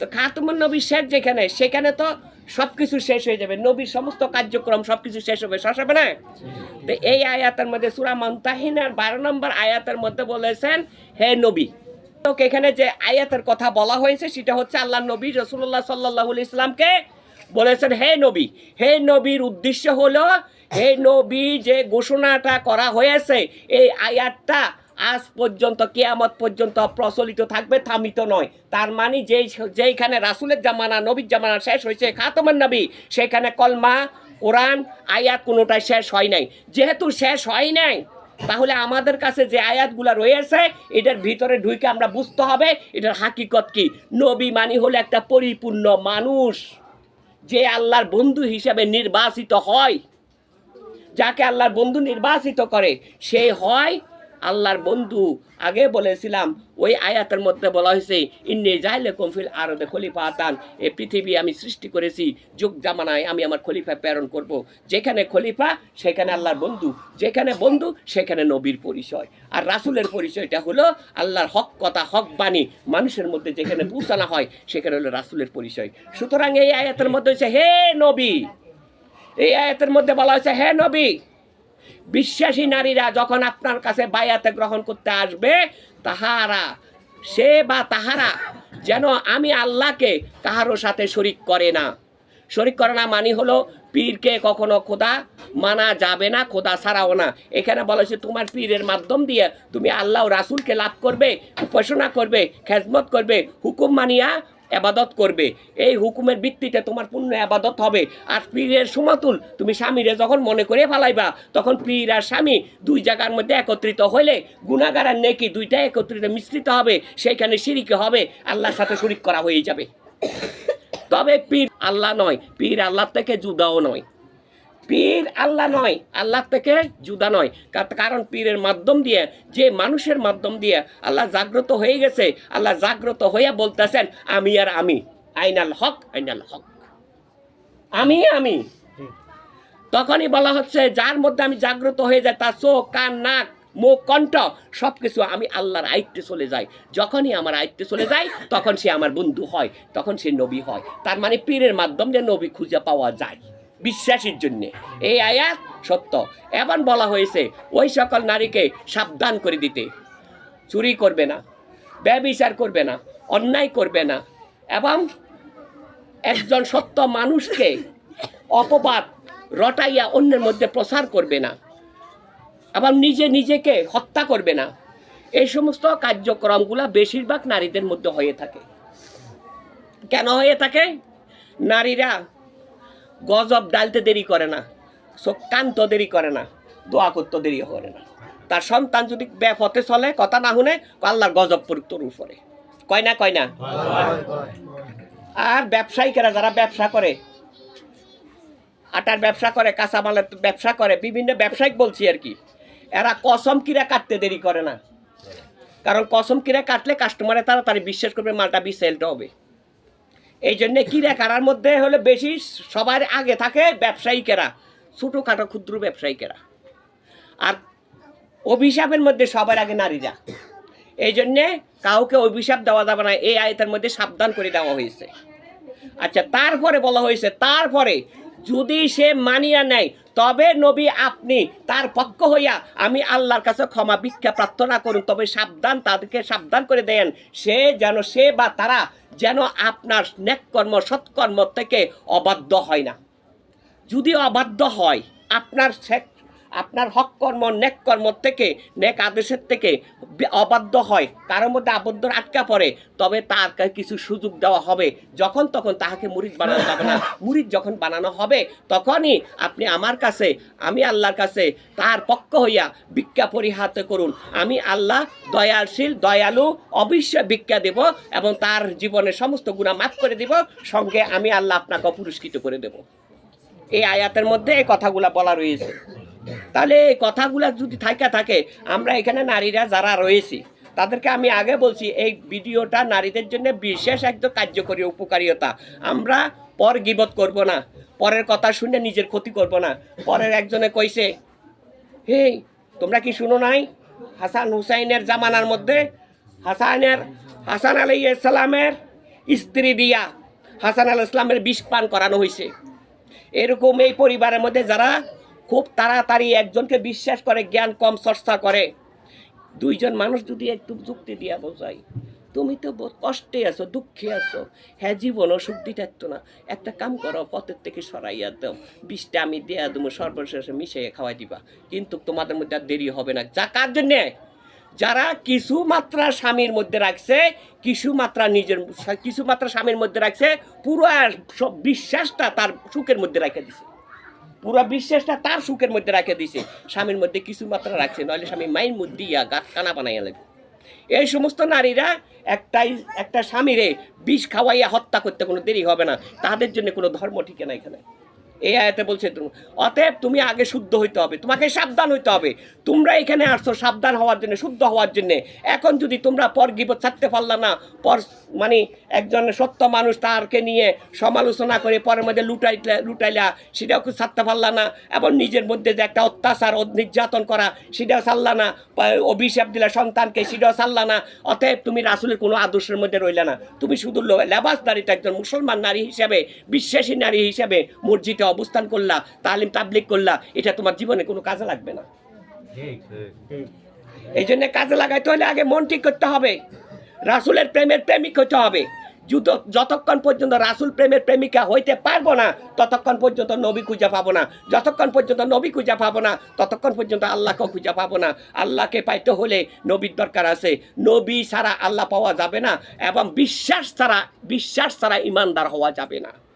তো খাতুমুন নবী শেষ যেখানে, সেখানে তো সব কিছু শেষ হয়ে যাবে। নবীর সমস্ত কার্যক্রম সব কিছু শেষ হবে। শেষ হবে না? তো এই আয়াতের মধ্যে সুরা মন্তাহিনার বারো নম্বর আয়াতের মধ্যে বলেছেন, হে নবী, তো এখানে যে আয়াতের কথা বলা হয়েছে, সেটা হচ্ছে আল্লাহ নবী রসুল্লাহ সাল্লাহ ইসলামকে বলেছেন, হে নবী, হে নবীর উদ্দেশ্য হলো, হে নবী যে ঘোষণাটা করা হয়েছে, এই আয়াতটা আজ পর্যন্ত, কেয়ামত পর্যন্ত প্রচলিত থাকবে, থামিত নয়। তার মানে যেই, যেইখানে রাসুলের জামানা, নবীর জামানা শেষ হয়েছে, খাতমান নবী, সেখানে কলমা, কোরআন, আয়াত কোনোটাই শেষ হয় নাই। যেহেতু শেষ হয় নাই, তাহলে আমাদের কাছে যে আয়াতগুলো রয়েছে, এটার ভিতরে ঢুকে আমরা বুঝতে হবে, এটার হাকিকত কি? নবী মানি হলো একটা পরিপূর্ণ মানুষ, যে আল্লাহর বন্ধু হিসাবে নির্বাচিত হয়। যাকে আল্লাহর বন্ধু নির্বাচিত করে, সে হয় আল্লাহর বন্ধু। আগে বলেছিলাম, ওই আয়াতের মধ্যে বলা হয়েছে, ইন্নি জাইলে কমফিল আরদে খলিফা আতান এ পৃথিবী আমি সৃষ্টি করেছি, যুগ জামানায় আমি আমার খলিফা প্রেরণ করব। যেখানে খলিফা, সেখানে আল্লাহর বন্ধু। যেখানে বন্ধু, সেখানে নবীর পরিচয়। আর রাসুলের পরিচয়টা হলো আল্লাহর হক কথা, হক বাণী। মানুষের মধ্যে যেখানে পৌঁছানো হয়, সেখানে হলো রাসুলের পরিচয়। সুতরাং এই আয়াতের মধ্যে হচ্ছে হে নবী! এই আয়াতের মধ্যে বলা হয়েছে, হে নবী! বিশ্বাসী নারীরা যখন আপনার কাছে বায়াতে গ্রহণ করতে আসবে, তাহারা, সে বা তাহারা যেন আমি আল্লাহকে কাহারও সাথে শরিক করে না। শরিক করে না মানি হলো পীরকে কখনো খোদা মানা যাবে না, খোদা ছাড়াও না। এখানে বলা হয়েছে, তোমার পীরের মাধ্যম দিয়ে তুমি আল্লাহ রাসুলকে লাভ করবে, উপাসনা করবে, খেজমত করবে, হুকুম মানিয়া আবাদত করবে। এই হুকুমের ভিত্তিতে তোমার পূর্ণ আবাদত হবে। আর পীরের সমাতুল, তুমি স্বামীরে যখন মনে করে ফালাইবা, তখন পীর আর স্বামী দুই জায়গার মধ্যে একত্রিত হইলে গুণাগার আর নেকি দুইটা একত্রিত মিশ্রিত হবে, সেইখানে সিরিকে হবে, আল্লাহর সাথে শরিক করা হয়ে যাবে। তবে পীর আল্লাহ নয়, পীর আল্লাহ থেকে জুদাও নয়। পীর আল্লাহ নয় আল্লাহ থেকে জুদা নয়। কারণ পীরের মাধ্যম দিয়ে যে মানুষের মাধ্যম দিয়ে আল্লাহ জাগ্রত হয়ে গেছে আল্লাহ জাগ্রত হইয়া বলতেছেন আমি আর আমি আইনাল হক আইনাল হক। আমি আমি। তখনই বলা হচ্ছে যার মধ্যে আমি জাগ্রত হয়ে যায় তার চোখ কান নাক মুখ কণ্ঠ সব কিছু আমি আল্লাহর আয়ত্তে চলে যাই। যখনই আমার আয়ত্তে চলে যায় তখন সে আমার বন্ধু হয় তখন সে নবী হয়। তার মানে পীরের মাধ্যম দিয়ে নবী খুঁজে পাওয়া যায়। বিশ্বাসীর জন্যে। এই আয়াত সত্য। এমন বলা হয়েছে, ওই সকল নারীকে সাবধান করে দিতে। চুরি করবে না, ব্যবিচার করবে না, অন্যায় করবে না এবং একজন সত্য মানুষকে অপবাদ রটাইয়া অন্যের মধ্যে প্রসার করবে না এবং নিজে নিজেকে হত্যা করবে না। এই সমস্ত কার্যক্রমগুলো বেশিরভাগ নারীদের মধ্যে হয়ে থাকে। কেন হয়ে থাকে? নারীরা গজব ডালতে দেরি করে না কান্ত দেরি করে না, দোয়া করতে দেরি করে না। তার সন্তান যদি ব্যাপথে চলে, কথা না শুনে আল্লাহর গজব পড়ুক তোর উপরে। কয় না কয় না? আর ব্যবসায়িকেরা যারা ব্যবসা করে, আটার ব্যবসা করে, কাঁচামালের ব্যবসা করে, বিভিন্ন ব্যবসায়িক বলছি আর কি, এরা কসম কিরা কাটতে দেরি করে না। কারণ কসম কিরা কাটলে কাস্টমারে তাড়াতাড়ি বিশ্বাস করবে মালটা বিসেলটা হবে। এই জন্যে কিরা কারার মধ্যে হলে বেশি সবার আগে থাকে ব্যবসায়িকেরা, ছোটোখাটো ক্ষুদ্র ব্যবসায়িকেরা। আর অভিশাপের মধ্যে সবার আগে নারীরা। এই জন্যে কাউকে অভিশাপ দেওয়া যাবে না, এই আয়তের মধ্যে সাবধান করে দেওয়া হয়েছে। আচ্ছা তারপরে বলা হয়েছে, তারপরে যদি সে মানিয়া নেয়, তবে নবী আপনি তার পক্ষ হইয়া আমি আল্লাহর কাছে ক্ষমা ভিক্ষা প্রার্থনা করুন, তবে সাবধান, তাদেরকে সাবধান করে দেন। সে যেন সে বা তারা যেন আপনার স্নেককর্ম সৎকর্ম থেকে অবাধ্য হয় না। যদি অবাধ্য হয়, আপনার আপনার হক কর্ম, নেক কর্ম থেকে, নেক আদেশের থেকে অবাধ্য হয়। কারোর মধ্যে আবদ্ধ আটকা পড়ে, তবে তার কিছু সুযোগ দেওয়া হবে। যখন তখন তাহাকে মুরিদ বানানো যাবে না। মুরিদ যখন বানানো হবে, তখনই আপনি আমার কাছে, আমি আল্লাহর কাছে তার পক্ষ হইয়া ভিক্ষা পরিহাত করুন। আমি আল্লাহ দয়াশীল দয়ালু অবশ্যই ভিক্ষা দেব এবং তার জীবনের সমস্ত গুণা মাফ করে দেব। সঙ্গে আমি আল্লাহ আপনাকে পুরস্কৃত করে দেব। এই আয়াতের মধ্যে এই কথাগুলা বলা রয়েছে। তাহলে এই কথাগুলা যদি থাকা থাকে, আমরা এখানে নারীরা যারা রয়েছি, তাদেরকে আমি আগে বলছি, এই ভিডিওটা নারীদের জন্য বিশেষ একদম কার্যকরী উপকারিতা। আমরা পর গিবত করব না, পরের কথা শুনে নিজের ক্ষতি করব না। পরের একজনে কইছে, হে, তোমরা কি শুনো নাই? হাসান হুসাইনের জামানার মধ্যে হাসানের, হাসান আলী সালামের স্ত্রী দিয়া হাসান আল ইসলামের বিষ পান করানো হয়েছে এরকম এই পরিবারের মধ্যে যারা খুব তাড়াতাড়ি একজনকে বিশ্বাস করে, জ্ঞান কম চর্চা করে। দুইজন মানুষ যদি একটু যুক্তি দিয়া বোঝাই তুমি তো কষ্টে আছো, দুঃখে আছো। হ্যাঁ জীবনও সুখ থাকতো না। একটা কাম করো, পথের থেকে সরাইয়া দাও। বিষটা আমি দেয়া দেবো, সর্বশেষে মিশিয়ে খাওয়াই দিবা। কিন্তু তোমাদের মধ্যে আর দেরি হবে না। যা কার জন্যে? যারা কিছু মাত্রা স্বামীর মধ্যে রাখছে, কিছু মাত্রা নিজের, কিছু মাত্রা স্বামীর মধ্যে রাখছে, পুরো সব বিশ্বাসটা তার সুখের মধ্যে রেখে দিছে। পুরো বিশ্বাসটা তার সুখের মধ্যে রাখে দিছে। স্বামীর মধ্যে কিছু মাত্রা রাখছে নইলে স্বামী মাইন মধ্যে ইয়া গাছ কানা বানাইয়া লাগবে এই সমস্ত নারীরা একটাই, একটা স্বামীরে বিষ খাওয়াইয়া হত্যা করতে কোনো দেরি হবে না। তাদের জন্য কোনো ধর্ম ঠিকানা এখানে। এই আয়াতে বলছে তুমি অতএব তুমি আগে শুদ্ধ হইতে হবে, তোমাকে সাবধান হইতে হবে। তোমরা এখানে আসছো সাবধান হওয়ার জন্য, শুদ্ধ হওয়ার জন্য। এখন যদি তোমরা পর গিবত ছাড়তে পারলা না, পর মানে একজন সত্য মানুষ তারকে নিয়ে সমালোচনা করে, পরের মধ্যে লুটাইলা লুটাইলা, সেটাও ছাড়তে পারলা না। এবং নিজের মধ্যে যে একটা অত্যাচার নির্যাতন করা, সেটাও ছাড়লা না। অভিশাপ দিলা সন্তানকে, সেটাও ছাড়লা না। অতএব তুমি রাসুলের কোনো আদর্শের মধ্যে রইলা না। তুমি শুধু লো- লেবাসদারিতে একজন মুসলমান নারী হিসাবে, বিশ্বাসী নারী হিসাবে মসজিদে অবস্থান করলা তালিম তাবলিক করলা এটা তোমার জীবনে কোনো কাজে লাগবে না। এই জন্য কাজে লাগাইতে হলে আগে মন ঠিক করতে হবে। রাসুলের প্রেমের প্রেমিক হতে হবে। যুত- যতক্ষণ পর্যন্ত রাসুল প্রেমের প্রেমিকা হইতে পারব না ততক্ষণ পর্যন্ত নবী খুঁজে পাবো না। যতক্ষণ পর্যন্ত নবী খুঁজে পাবো না ততক্ষণ পর্যন্ত আল্লাহকে খুঁজে পাবো না। আল্লাহকে পাইতে হলে নবীর দরকার আছে। নবী ছাড়া আল্লাহ পাওয়া যাবে না এবং বিশ্বাস ছাড়া বিশ্বাস ছাড়া ইমানদার হওয়া যাবে না।